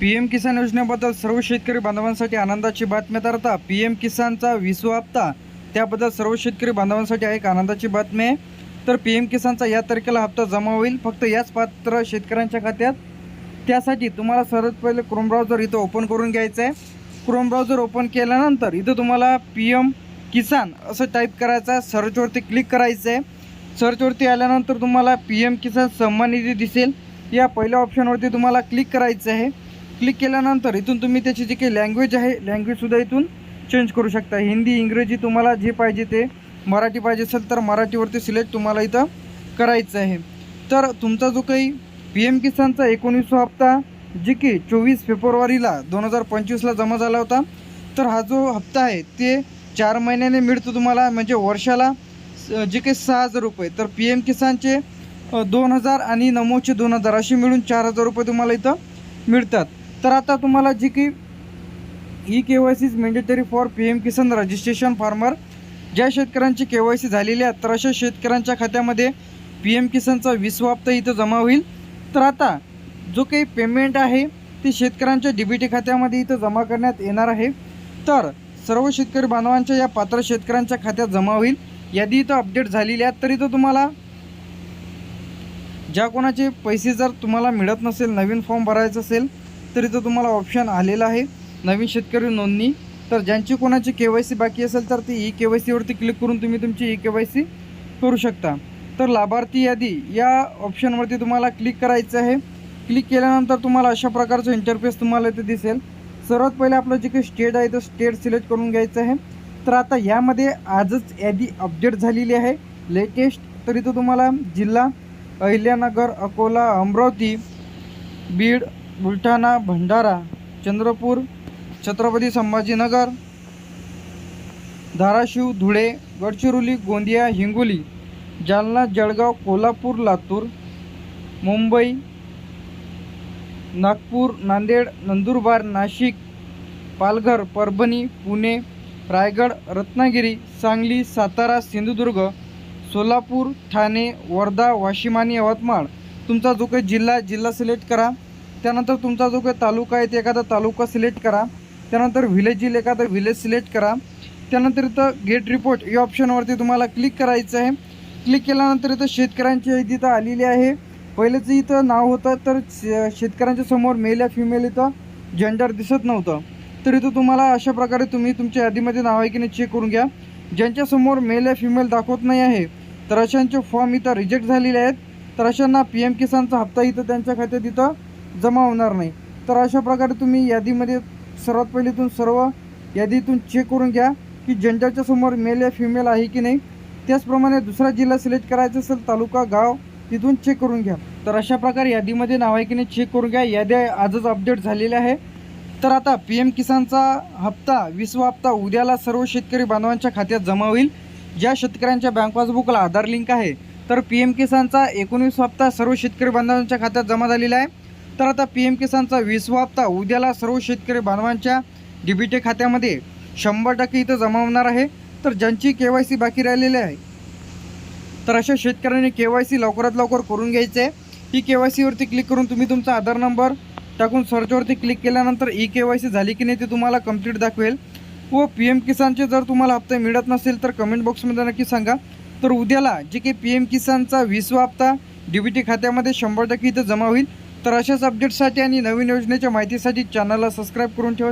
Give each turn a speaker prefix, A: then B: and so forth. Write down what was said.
A: P M किसान योजनेबद्दल सर्व शेतकरी बांधवांसाठी आनंदाची बातमी तर आता पी एम किसानचा विसवा हप्ता. त्याबद्दल सर्व शेतकरी बांधवांसाठी एक आनंदाची बातमी आहे. तर पी एम किसानचा या तारखेला हप्ता जमा होईल. फक्त याच पात्र शेतकऱ्यांच्या खात्यात. त्यासाठी तुम्हाला सर्वात पहिले क्रोम ब्राउझर इथं ओपन करून घ्यायचं आहे क्रोम ब्राउझर ओपन केल्यानंतर इथं तुम्हाला पी एम किसान असं टाईप करायचं आहे. सर्चवरती क्लिक करायचं आहे सर्चवरती आल्यानंतर तुम्हाला पी एम किसान सन्मान निधी दिसेल. या पहिल्या ऑप्शनवरती तुम्हाला क्लिक करायचं आहे. क्लिक केल्यानंतर इथून तुम्ही त्याची जी काही लँग्वेज आहे लँग्वेजसुद्धा इथून चेंज करू शकता. हिंदी इंग्रजी तुम्हाला जे पाहिजे ते मराठी पाहिजे असेल तर मराठीवरती सिलेक्ट तुम्हाला इथं करायचं आहे. तर तुमचा जो काही पी एम किसानचा एकोणीसवा हप्ता जे की चोवीस फेब्रुवारीला दोन हजार पंचवीसला जमा झाला होता तर हा जो हप्ता आहे ते चार महिन्याने मिळतो तुम्हाला म्हणजे वर्षाला जे काही सहा हजार रुपये. तर पी एम किसानचे दोन हजार आणि नमोचे दोन हजार असे मिळून चार हजार रुपये तुम्हाला इथं मिळतात. तर आता तुम्हाला जी की e K Y C is mandatory for P M Kisan registration farmer ज्या शेतकऱ्यांची के वाय सी झालेली आहे तर अशा शेतकऱ्यांच्या खात्यामध्ये पी एम किसानचा विसवा हप्ता इथं जमा होईल. तर आता जो काही पेमेंट आहे ते शेतकऱ्यांच्या डी बी टी खात्यामध्ये इथं जमा करण्यात येणार आहे. तर सर्व शेतकरी बांधवांच्या या पात्र शेतकऱ्यांच्या खात्यात जमा होईल. यादी इथं अपडेट झालेली आहेत तर तुम्हाला ज्या कोणाचे पैसे जर तुम्हाला मिळत नसेल नवीन फॉर्म भरायचं असेल तर इथं तुम्हाला ऑप्शन आलेलं आहे. नवीन शेतकरी नोंदणी. तर ज्यांची कोणाची के वाय सी बाकी असेल तर ती ई के वाय सीवरती क्लिक करून तुम्ही तुमची ई के वाय सी करू शकता. तर लाभार्थी यादी या ऑप्शनवरती तुम्हाला क्लिक करायचं आहे. क्लिक केल्यानंतर तुम्हाला अशा प्रकारचं इंटरफेस तुम्हाला इथे दिसेल. सर्वात पहिले आपलं जे काही स्टेट आहे तर स्टेट सिलेक्ट करून घ्यायचं आहे. तर आता यामध्ये आजच यादी अपडेट झालेली आहे. लेटेस्ट तर इथं तुम्हाला जिल्हा अहिल्यानगर अकोला अमरावती बीड बुलढाणा भंडारा चंद्रपूर छत्रपती संभाजीनगर धाराशिव धुळे गडचिरोली गोंदिया हिंगोली जालना जळगाव कोल्हापूर लातूर मुंबई नागपूर नांदेड नंदुरबार नाशिक पालघर परभणी पुणे रायगड रत्नागिरी सांगली सातारा सिंधुदुर्ग सोलापूर ठाणे वर्धा वाशिम आणि यवतमाळ. तुमचा जो काही जिल्हा जिल्हा सिलेक्ट करा. त्यानंतर तुमचा जो काही तालुका आहे ते एखादा तालुका सिलेक्ट करा. त्यानंतर व्हिलेज येईल एखादा व्हिलेज सिलेक्ट करा. त्यानंतर इथं गेट रिपोर्ट या ऑप्शनवरती तुम्हाला क्लिक करायचं आहे. क्लिक केल्यानंतर इथं शेतकऱ्यांची यादी इथं आलेली आहे. पहिलेचं इथं नाव होतं तर शे- शेतकऱ्यांच्या समोर मेल या फिमेल इथं जेंडर दिसत नव्हतं. तर इथं तुम्हाला अशा प्रकारे तुम्ही तुमच्या यादीमध्ये नाव आहे की नाही चेक करून घ्या. ज्यांच्यासमोर मेल या फिमेल दाखवत नाही आहे तर अशांचे फॉर्म इथं रिजेक्ट झालेले आहेत. तर अशांना पी एम किसानचा हप्ता इथं त्यांच्या खात्यात इथं जमा होणार नाही. तर अशा प्रकारे तुम्ही यादीमध्ये सर्वात पहिले तुम्ही सर्व यादीतून चेक करून घ्या की जनजाच्या समोर मेल या फिमेल आहे की नाही. त्याचप्रमाणे दुसरा जिल्हा सिलेक्ट करायचा असेल तालुका गाव तिथून चेक करून घ्या. तर अशा प्रकारे यादीमध्ये नाव आहे की नाही चेक करून घ्या. याद्या आजच अपडेट झालेल्या आहे. तर आता पी एम किसानचा हप्ता विसवा हप्ता उद्याला सर्व शेतकरी बांधवांच्या खात्यात जमा होईल. ज्या शेतकऱ्यांच्या बँक पासबुकला आधार लिंक आहे तर पी एम किसानचा एकोणीस हप्ता सर्व शेतकरी बांधवांच्या खात्यात जमा झालेला आहे. तर आता पी एम किसानचा वीसवा हप्ता उद्याला सर्व शेतकरी बांधवांच्या डी बी टी खात्यामध्ये शंभर टक्के इथं जमा होणार आहे. तर ज्यांची के वाय सी बाकी राहिलेली आहे तर अशा शेतकऱ्यांनी के वाय सी लवकरात लवकर करून घ्यायचं आहे ही के वाय सीवरती क्लिक करून तुम्ही तुमचा आधार नंबर टाकून सर्चवरती क्लिक केल्यानंतर ई के वाय सी झाली की नाही ते तुम्हाला कंप्लीट दाखवेल. व पी एम किसानचे जर तुम्हाला हप्ते मिळत नसेल तर कमेंट बॉक्समध्ये नक्की सांगा. तर उद्याला जे काही पी एम किसानचा वीसवा हप्ता डी बी टी खात्यामध्ये शंभर टक्के इथं जमा होईल. तर अशाच अपडेटसाठी आणि नवीन योजनेच्या माहितीसाठी चॅनलला सबस्क्राईब करून ठेवा.